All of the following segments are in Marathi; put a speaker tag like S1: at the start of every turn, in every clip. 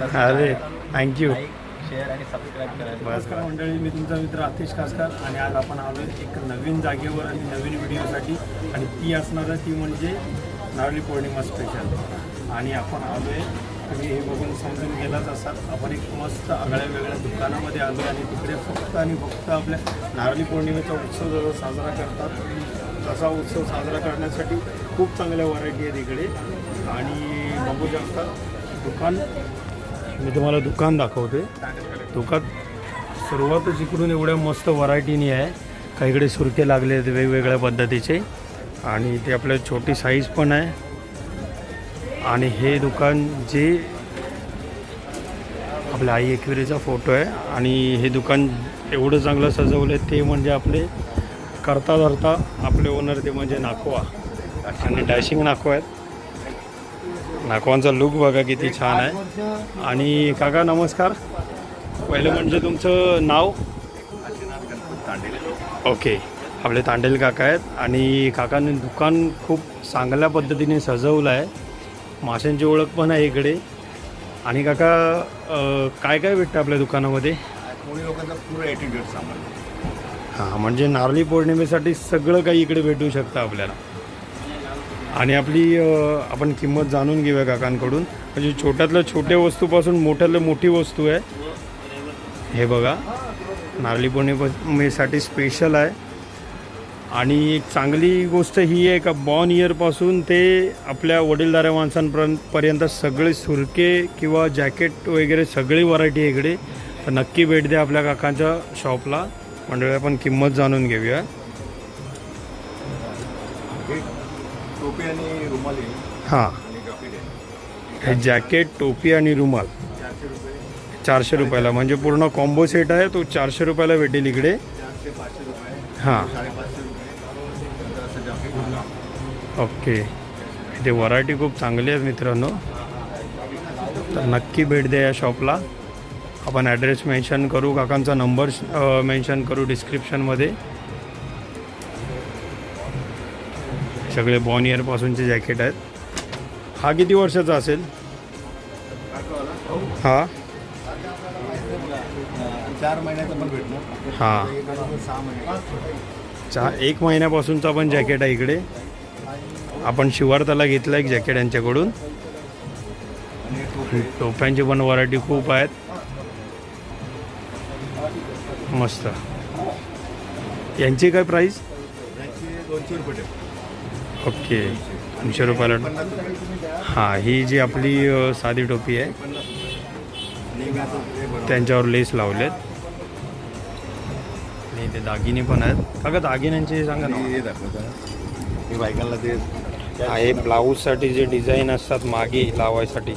S1: अरे थँक्यू
S2: लाईक शेअर आणि सबस्क्राईब करायला
S1: बस
S3: नमस्कार मंडळी मी तुमचा मित्र आतिश कासकर आणि आज आपण आलो एक नवीन जागेवर आणि नवीन व्हिडिओसाठी. आणि ती असणार आहे ती म्हणजे नारळी पौर्णिमा स्पेशल आणि आपण आलो आहे तुम्ही हे बघून समजून गेलाच असाल. आपण एक मस्त आगळ्या वेगळ्या दुकानामध्ये आलो आणि तिकडे फक्त आणि फक्त आपल्या नारळी पौर्णिमेचा उत्सव जसा साजरा करतात तसा उत्सव साजरा करण्यासाठी खूप चांगल्या व्हरायटी आहेत इकडे. आणि बघू शकता दुकान मी तुम्हाला दुकान दाखवते. दुकान सुरुवातच इकडून एवढ्या मस्त व्हरायटीनी आहे. काहीकडे सुरके लागले आहेत वेगवेगळ्या पद्धतीचे. आणि ते आपल्या छोटी साईज पण आहे. आणि हे दुकान जे आपल्या आई एकविरेचा फोटो आहे. आणि हे दुकान एवढं चांगलं सजवलं आहे ते म्हणजे आपले करता धरता आपले ओनर ते म्हणजे नाखवा आणि डॅशिंग नाखवा आहेत. नाकवांचा लुक बघा किती छान आहे. आणि काका नमस्कार. पहिलं म्हणजे तुमचं नाव? ओके. आपले तांडेल काका आहेत. आणि काकांनी दुकान खूप चांगल्या पद्धतीने सजवलं आहे. माशांची ओळख पण आहे इकडे. आणि काका काय काय भेटतं आपल्या दुकानामध्ये?
S2: कोणी लोकांचा पूर्ण ॲटिट्यूड सामान
S1: हां म्हणजे नारळी पौर्णिमेसाठी सगळं काही इकडे भेटू शकतं आपल्याला. आणि आपली आपण किंमत जाणून घेऊया काकांकडून. म्हणजे छोट्यातल्या छोट्या वस्तूपासून मोठ्यातल्या मोठी वस्तू आहे. हे बघा. नारळी पौर्णिमेसाठी स्पेशल आहे. आणि एक चांगली गोष्ट ही आहे का बॉर्न इयरपासून ते आपल्या वडीलधाऱ्या माणसांपर्यंत पर्यंत सगळे सुरके किंवा जॅकेट वगैरे सगळी व्हरायटी आहे इकडे. तर नक्की भेट द्या आपल्या काकांच्या शॉपला मंडळी आपण किंमत जाणून घेऊया.
S2: टोपी आणि रुमाल आहे
S1: हां.
S2: आणि जॉकेट आहे
S1: हे जॅकेट टोपी आणि रुमाल.
S2: चारशे रुपये.
S1: चारशे रुपयाला. म्हणजे पूर्ण कॉम्बो सेट आहे तो चारशे रुपयाला भेटेल इकडे.
S2: चारशे पाचशे रुपये.
S1: हां.
S2: साडेपाचशे रुपये. नंतर असं जॉकेट
S1: ओके. इथे व्हरायटी खूप चांगली आहेत मित्रांनो. तर नक्की भेट द्या या शॉपला आपण ॲड्रेस मेन्शन करू. काकांचा नंबर मेन्शन करू डिस्क्रिप्शनमध्ये सगळे बॉन इयरपासूनचे जॅकेट आहेत. हा किती वर्षाचा असेल? हा.
S2: चार महिन्याचं पण भेटणार.
S1: हां.
S2: सहा
S1: चार एक महिन्यापासूनचा पण जॅकेट आहे इकडे. आपण शिवार्थाला घेतलं एक जॅकेट यांच्याकडून. टोप्यांची पण व्हरायटी खूप आहेत. मस्त. यांची काय प्राईस
S2: दोनशे रुपये
S1: ओके. दोनशे रुपयाला हां ही जी आपली साधी टोपी आहे. त्यांच्यावर लेस लावलेत. आणि ते दागिने पण आहेत. काका दागिन्यांचे सांगा ना.
S2: हे दाखवता. हे बायकांना ते
S1: हा हे ब्लाऊजसाठी जे डिझाईन असतात मागे लावायसाठी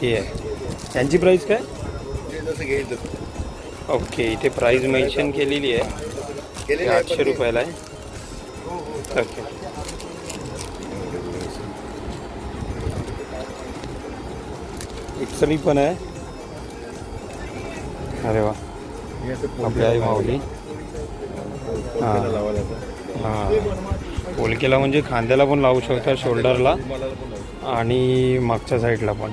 S1: ते आहे. त्यांची प्राईस काय? ओके इथे प्राईस मेन्शन केलेली आहे. आठशे रुपयाला आहे.
S2: हो, हो.
S1: ओके. एक्सरी पण आहे. अरे वा. आपली आई माऊली.
S2: पोलक्याला
S1: हां. पोलकेला म्हणजे खांद्याला पण लावू शकता शोल्डरला. आणि मागच्या साईडला पण.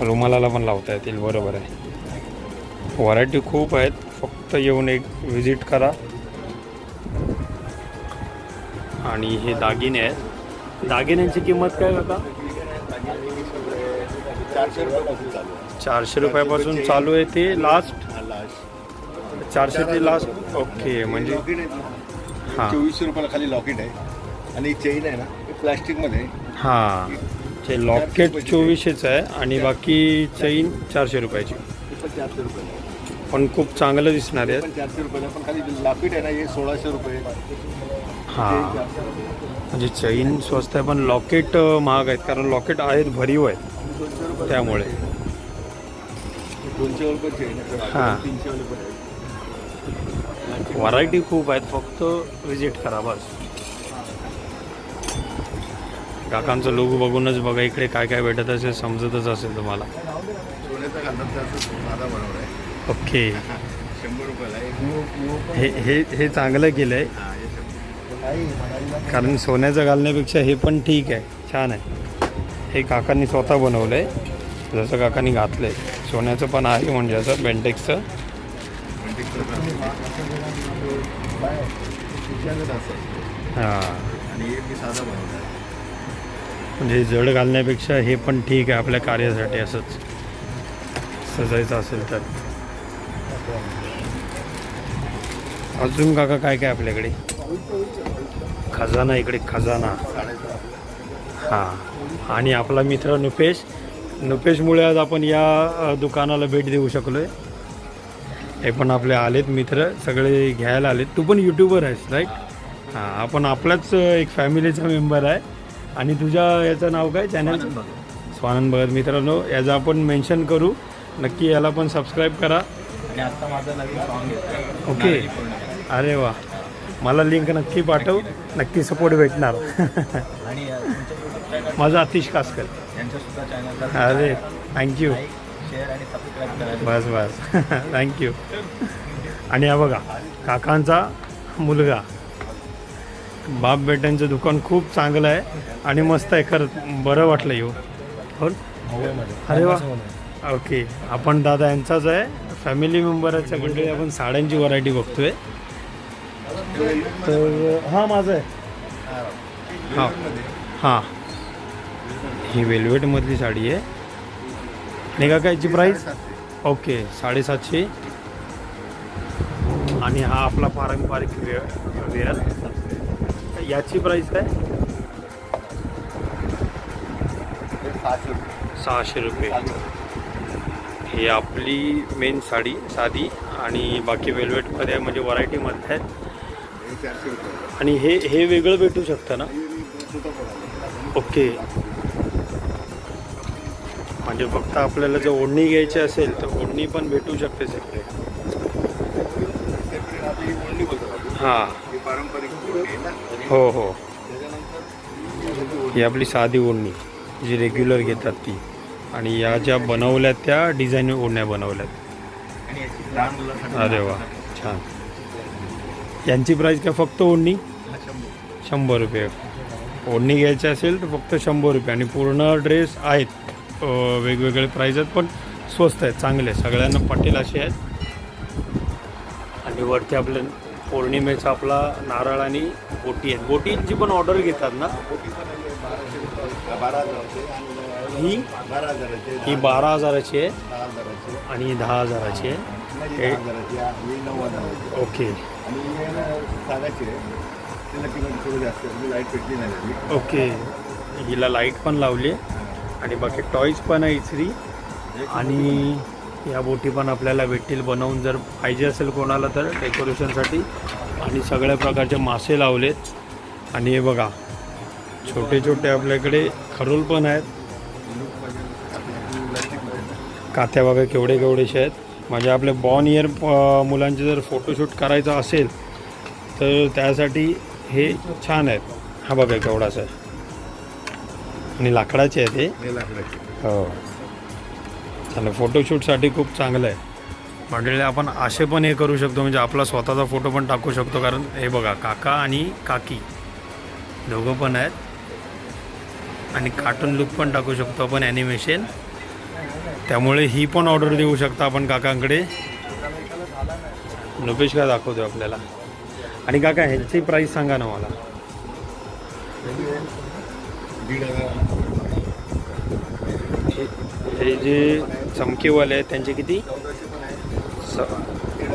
S1: रुमालाला पण लावता येतील बरोबर आहे. व्हरायटी खूप आहेत. फक्त येऊन एक व्हिजिट करा. आणि हे दागिने आहेत. दागिन्यांची किंमत काय आता
S2: चारशे रुपयापासून चालू आहे
S1: आहे ते लास्ट
S2: लास्ट.
S1: चारशे ते लास्ट ओके म्हणजे
S2: आहे
S1: हां.
S2: चोवीसशे रुपयाला खाली लॉकेट आहे. आणि चेन आहे ना प्लास्टिकमध्ये आहे.
S1: हां. ते लॉकेट चोवीसशेचं आहे आणि बाकी चैन चारशे रुपयाची.
S2: पण चारशे रुपये
S1: पण खूप चांगलं दिसणार
S2: पण चारशे रुपयाला पण खाली लॉकेट आहे ना हे सोळाशे रुपये.
S1: हां. म्हणजे चैन स्वस्त आहे पण लॉकेट महाग आहेत. कारण लॉकेट आहेत भरीव आहेत.
S2: रुपये
S1: त्यामुळे. हां. व्हरायटी खूप आहेत फक्त विजिट करा बस. काकांचं लुक बघूनच बघा इकडे काय काय भेटत असेल समजतच असेल तुम्हाला. ओके. हे हे हे चांगलं केलं आहे कारण सोन्याचं घालण्यापेक्षा हे पण ठीक आहे छान आहे. हे काकांनी स्वतः बनवलं आहे जसं काकांनी घातलं आहे सोन्याचं पण आहे म्हणजे असं बेंटेक्सचं हां. म्हणजे जड घालण्यापेक्षा हे पण ठीक आहे आपल्या कार्यासाठी असंच. सजायचं असेल तर. अजून काका काय काय आपल्याकडे? खजाना इकडे खजाना. हां. आणि आपला मित्र नुपेश. नुपेशमुळे आज आपण या दुकानाला भेट देऊ शकलो आहे हे पण आपले आलेत मित्र सगळे घ्यायला आलेत. तू पण यूट्यूबर आहेस राईट हां आपण आपलाच एक फॅमिलीचा मेंबर आहे. आणि तुझ्या याचं नाव काय? चॅनल स्वानंद भगत. मित्रांनो याचं आपण मेन्शन करू. नक्की याला पण सबस्क्राईब करा.
S3: आणि आता माझं नवीन सॉन्ग
S1: ओके. अरे वा. मला लिंक नक्की पाठव. नक्की सपोर्ट भेटणार. माझा अतिश कासकर.
S3: चॅनलला
S1: अरे थँक्यू
S3: शेअर आणि सबस्क्राईब करायला
S1: बस बस. थँक्यू आणि हा बघा काकांचा मुलगा. बाप बेट्यांचं दुकान खूप चांगलं आहे आणि मस्त आहे खरं बरं वाटलं येऊ हो? अरे वा. ओके आपण दादा यांचाच आहे. फॅमिली मेंबरच्या मंडळी आपण साड्यांची व्हरायटी बघतोय. तर हां माझं आहे. हां. हां. ही वेल्वेटमधली साडी आहे. आणि का कायची प्राईस ओके साडेसातशे. आणि हा आपला पारंपरिक वेअर वेअर. याची प्राईस काय?
S2: सहाशे रुपये.
S1: ही आपली मेन साडी साधी. आणि बाकी वेल्वेटमध्ये म्हणजे व्हरायटीमध्ये आहेत. आणि हे हे वेगळं भेटू शकतं ना? ओके. म्हणजे फक्त आपल्याला जर ओढणी घ्यायची असेल तर ओढणी पण भेटू शकते सेपरेट हां.
S2: पारंपरिक
S1: हो हो. ही आपली साधी ओढणी जी रेग्युलर घेतात ती. आणि या ज्या बनवल्या त्या डिझाईन ओढण्या बनवल्यात. अरे वा छान. यांची प्राईस काय फक्त ओढणी?
S3: शंभर.
S1: रुपये. ओढणी घ्यायची असेल तर फक्त शंभर रुपये. आणि पूर्ण ड्रेस आहेत. वेगवेगळे प्राईज आहेत पण स्वस्त आहेत चांगले आहेत. सगळ्यांना पटेल असे आहेत. आणि वरती आपल्या पौर्णिमेचा आपला नारळ आणि बोटी आहेत. बोटींची पण ऑर्डर घेतात ना? ही?
S2: बारा
S1: ही बारा हजाराची आहे. आणि दहा हजाराची आहे. ओके. ओके. हिला लाइट पण लावली. आहे आणि बाकी टॉईज पण आहे इचरी आणि या बोटी पण आपल्याला भेटतील बनवून जर पाहिजे असेल कोणाला तर डेकोरेशनसाठी आणि सगळ्या प्रकारचे मासे लावलेत. आणि हे बघा छोटे छोटे आपल्याकडे खरोल पण आहेत. कात्या बघा केवढे केवढेसे आहेत. म्हणजे आपले बॉर्न इयर मुलांचे जर फोटोशूट करायचं असेल तर त्यासाठी हे छान आहेत. हा बघा केवढाच आहे. आणि लाकडाचे आहे ते.
S2: हे लाकडाचे.
S1: हो. चालेल फोटोशूटसाठी खूप चांगलं आहे. म्हणजे आपण असे पण हे करू शकतो म्हणजे आपला स्वतःचा फोटो पण टाकू शकतो कारण हे बघा काका आणि काकी दोघं पण आहेत. आणि कार्टून लुक पण टाकू शकतो आपण ॲनिमेशन त्यामुळे ही पण ऑर्डर देऊ शकता आपण काकांकडे. नुपेश काय दाखवतो आपल्याला? आणि काका ह्यांची प्राईस सांगा ना मला.
S2: दीड हजार.
S1: हे जे चमकेवाले आहेत त्यांचे किती? स
S2: दीड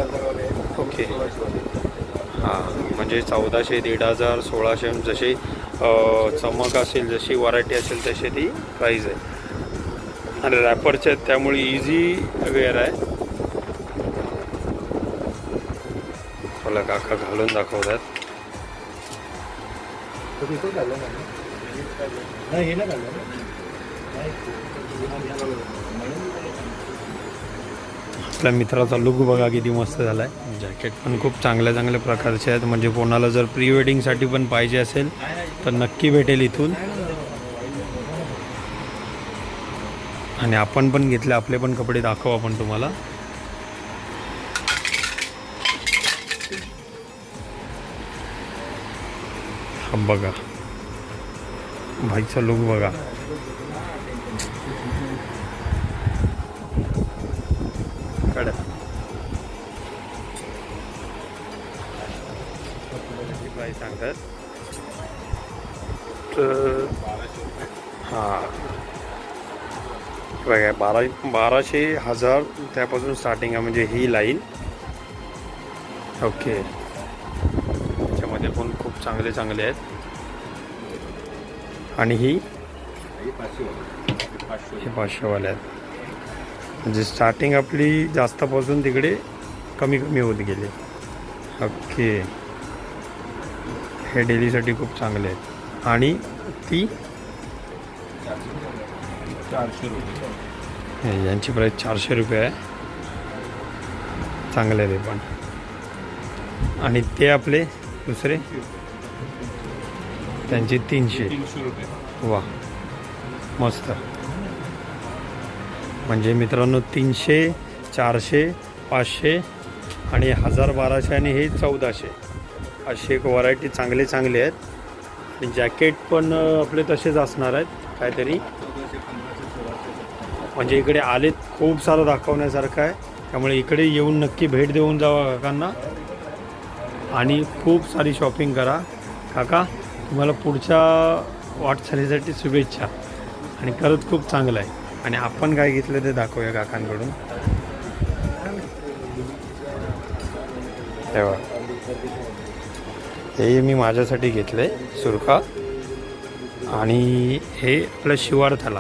S1: ओके. हां म्हणजे चौदाशे दीड हजार सोळाशे जसे चमक असेल जशी व्हरायटी असेल तशी ती प्राईज आहे. आणि रॅपरचे आहेत त्यामुळे इझी वेअर आहे. मला काका घालून दाखवतात.
S2: नाही हे ना.
S1: आपल्या मित्राचा लुक बघा किती मस्त झाला आहे जॅकेट पण खूप चांगल्या चांगल्या प्रकारचे आहेत. म्हणजे कोणाला जर प्री वेडिंगसाठी पण पाहिजे असेल तर नक्की भेटेल इथून. आणि आपण पण घेतले आपले पण कपडे दाखवू आपण तुम्हाला. हा बघा. भाईचा लुक बघा. हां. बघा बारा बाराशे हजार त्यापासून स्टार्टिंग आहे म्हणजे ही लाईन ओके त्याच्यामध्ये पण खूप चांगले चांगले आहेत. आणि ही?
S2: हे पाचशे
S1: पाचशेवाले आहेत. म्हणजे स्टार्टिंग आपली जास्तपासून तिकडे कमी कमी होत गेले. ओके हे डेलीसाठी खूप चांगले आहेत. आणि ती
S2: चारशे रुपये
S1: यांची प्राईस चारशे रुपये आहे. चांगले आहे ते पण. आणि ते आपले दुसरे? त्यांचे तीनशे. वा मस्त. म्हणजे मित्रांनो तीनशे चारशे पाचशे आणि हजार बाराशे आणि हे चौदाशे. असे एक व्हरायटी चांगले चांगले आहेत. जॅकेट पण आपले तसेच असणार आहेत काहीतरी. म्हणजे इकडे आलेत खूप सारं दाखवण्यासारखं आहे. त्यामुळे इकडे येऊन नक्की भेट देऊन जावा काकांना. आणि खूप सारी शॉपिंग करा. काका तुम्हाला पुढच्या वाटचालीसाठी शुभेच्छा. आणि खरंच खूप चांगलं आहे. आणि आपण काय घेतलं ते दाखवूया काकांकडून. तेव्हा हे मी माझ्यासाठी घेतलं आहे सुरखा. आणि हे आपल्या शिवार्थाला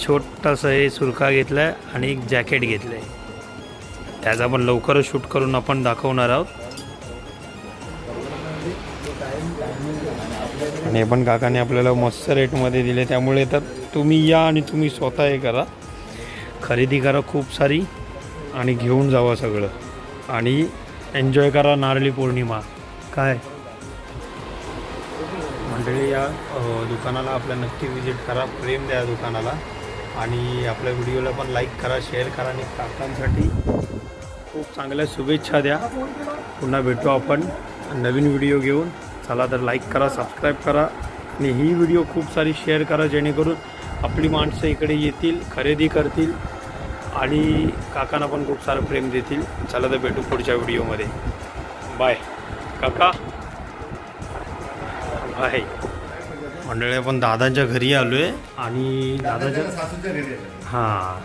S1: छोटंसं हे सुरखा घेतलं आहे आणि एक जॅकेट घेतलं आहे त्याचा आपण लवकरच शूट करून आपण दाखवणार आहोत. आणि हे पण काकाने आपल्याला मस्त रेटमध्ये दिले. त्यामुळे तर तुम्ही या आणि तुम्ही स्वतः हे करा. खरेदी करा खूप सारी आणि घेऊन जावा सगळं. आणि एन्जॉय करा नारळी पौर्णिमा. काय? मंडळी या दुकानाला आपल्या नक्की विजिट करा प्रेम द्या दुकानाला. आणि आपल्या व्हिडिओला पण लाईक करा शेअर करा आणि काकांसाठी खूप चांगल्या शुभेच्छा द्या. पुन्हा भेटू आपण नवीन व्हिडिओ घेऊन. चला तर लाईक करा सबस्क्राईब करा. आणि ही व्हिडिओ खूप सारी शेअर करा जेणेकरून आपली माणसं इकडे येतील खरेदी करतील आणि काकांना पण खूप सारं प्रेम देतील. चला तर भेटू पुढच्या व्हिडिओमध्ये. बाय काका. आहे. मंडळी आपण दादाच्या घरी आलो आहे आणि दादाच्या
S2: सासूच्या घरी आहे.
S1: हां.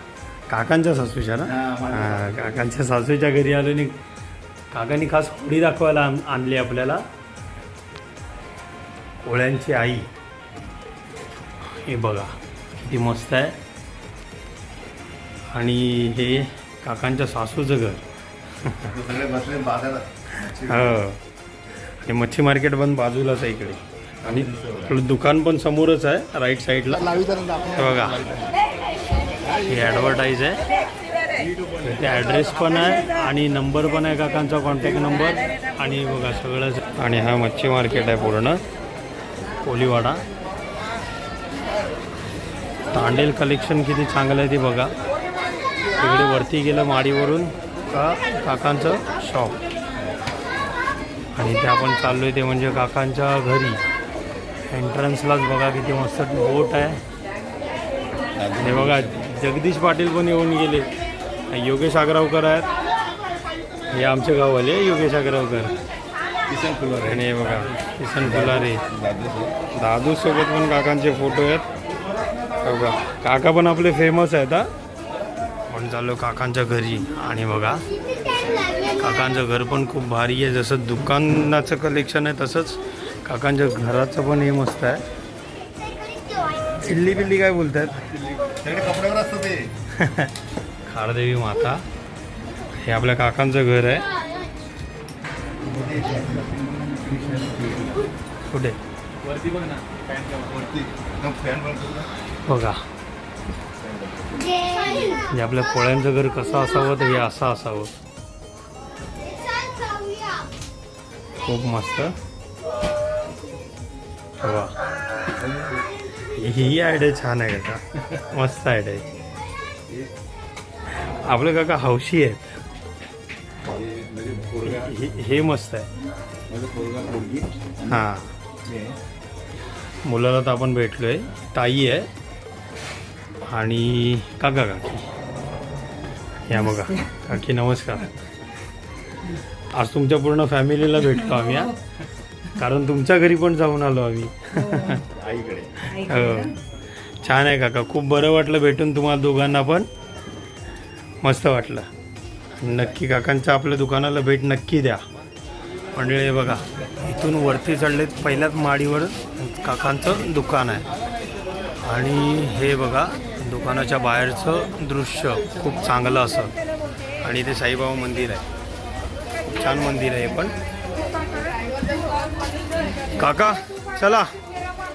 S1: काकांच्या सासूच्या ना?
S2: हां.
S1: हां काकांच्या सासूच्या घरी आलो आणि काकांनी खास होळी दाखवायला आण- आणली आपल्याला. कोळ्यांची आई. हे बघा किती मस्त आहे. आणि हे काकांच्या सासूचं घर.
S2: ते सगळे बसले बाजारात.
S1: हे आणि मच्छी मार्केट पण बाजूलाच आहे इकडे. आणि आपलं दुकान पण समोरच आहे राईट साईडला हे बघा. ही ॲडव्हर्टाईज आहे. ते ॲड्रेस पण आहे आणि नंबर पण आहे काकांचा कॉन्टॅक्ट नंबर आणि बघा सगळंच. आणि हा मच्छी मार्केट आहे पूर्ण. कोलीवाडा. तांडेल कलेक्शन किती चांगलं आहे ते बघा. तिकडे वरती गेलं माडीवरून का काकांचं शॉप आणि ते आपण चाललो आहे ते म्हणजे काकांच्या घरी. एंट्रन्सलाच बघा किती मस्त बोट आहे. हे बघा जगदीश पाटील पण येऊन गेले. योगेश आग्रावकर आहेत. हे आमचे गाववाले योगेश आग्रावकर.
S2: किसन फुलारे
S1: आणि हे बघा किसन फुलारे.
S2: दादू
S1: सोबत पण काकांचे फोटो आहेत. बघा काका पण आपले फेमस आहेत हा. पण चाललो काकांच्या घरी. आणि बघा काकांचं घर पण खूप भारी आहे. जसं दुकानाचं कलेक्शन आहे तसंच काकांच्या घराचं पण हे मस्त आहे. चिल्ली बिल्ली काय बोलतात खारदेवी माता. हे आपल्या काकांचं घर आहे. कुठे?
S2: बघ
S1: म्हणजे आपल्या पोळ्यांचं घर कसं असावं तर हे असं असावं. खूप मस्त. वा. ही आयडिया छान आहे काका. मस्त आयडिया आहे. आपलं काका हौशी आहेत.
S2: हे
S1: हे- मस्त आहे. हां. मुलाला तर आपण भेटलोय. ताई आहे. आणि काका काकी. या बघा. काकी नमस्कार. आज तुमच्या पूर्ण फॅमिलीला भेटलो आम्ही हा. कारण तुमच्या घरी पण जाऊन आलो आम्ही.
S2: आईकडे.
S1: हो. छान आहे काका. खूप बरं वाटलं भेटून तुम्हाला दोघांना पण. मस्त वाटलं. नक्की काकांच्या आपल्या दुकानाला भेट नक्की द्या. मंडळी बघा. इथून वरती चढलेत पहिल्याच माडीवर काकांचं दुकान आहे. आणि हे बघा दुकानाच्या बाहेरचं दृश्य. खूप चांगलं असं. आणि इथे साईबाबा मंदिर आहे. छान मंदिर आहे पण. काका चला.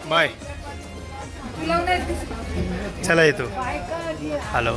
S1: बाय. चला येतो. हॅलो